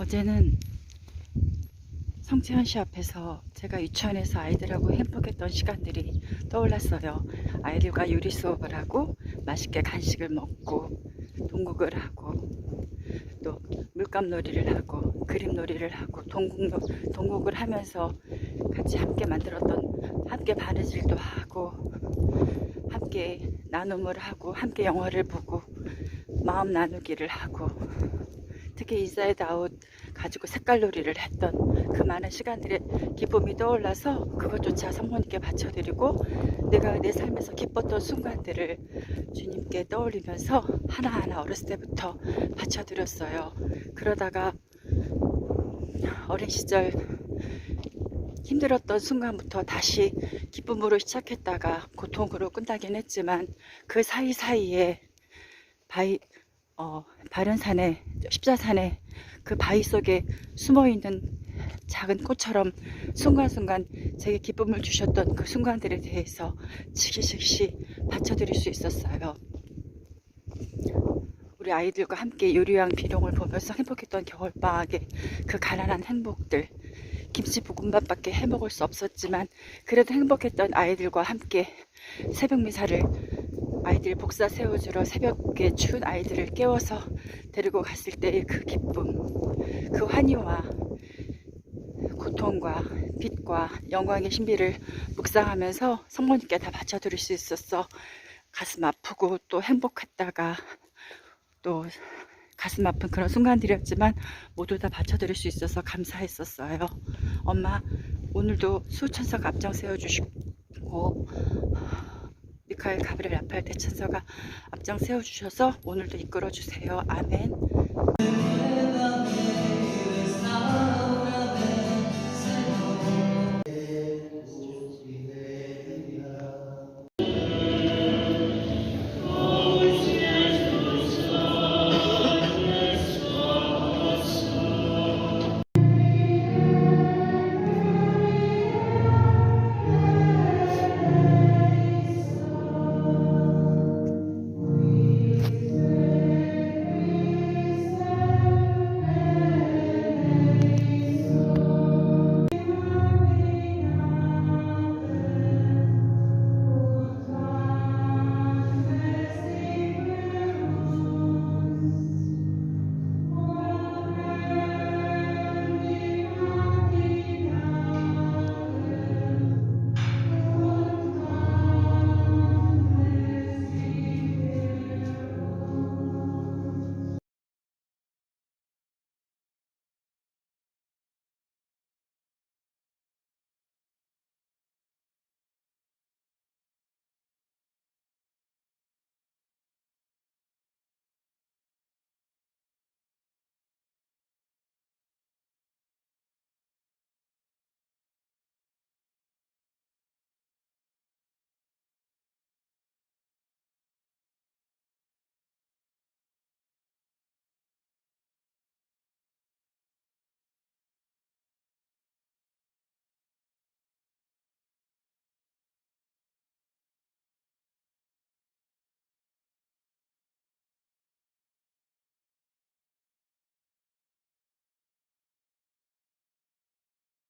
어제는 성채현 씨 앞에서 제가 유치원에서 아이들하고 행복했던 시간들이 떠올랐어요. 아이들과 요리 수업을 하고 맛있게 간식을 먹고 동국을 하고 또 물감놀이를 하고 그림놀이를 하고 동국, 동국을 하면서 같이 함께 만들었던 함께 바느질도 하고 함께 나눔을 하고 함께 영화를 보고 마음 나누기를 하고 특히 인사이드 아웃 가지고 색깔놀이를 했던 그 많은 시간들의 기쁨이 떠올라서 그것조차 성모님께 바쳐드리고 내가 내 삶에서 기뻤던 순간들을 주님께 떠올리면서 하나하나 어렸을 때부터 바쳐드렸어요. 그러다가 어린 시절 힘들었던 순간부터 다시 기쁨으로 시작했다가 고통으로 끝나긴 했지만 그 사이사이에 바위, 어, 바른산에, 십자산에 그 바위 속에 숨어 있는 작은 꽃처럼 순간순간 제게 기쁨을 주셨던 그 순간들에 대해서 즉시즉시 바쳐드릴 수 있었어요. 우리 아이들과 함께 요리왕 비룡을 보면서 행복했던 겨울방학의 그 가난한 행복들. 김치 볶음밥밖에 해먹을 수 없었지만 그래도 행복했던 아이들과 함께 새벽 미사를 아이들 복사 세워주러 새벽에 추운 아이들을 깨워서 데리고 갔을 때의 그 기쁨, 그 환희와 고통과 빛과 영광의 신비를 묵상하면서 성모님께 다 바쳐드릴 수 있었어 가슴 아프고 또 행복했다가 또 가슴 아픈 그런 순간들이었지만 모두 다 바쳐드릴 수 있어서 감사했었어요. 엄마 오늘도 수천석 앞장 세워주시고 미카엘 가브리엘 라파엘 대천사가 앞장 세워주셔서 오늘도 이끌어주세요. 아멘.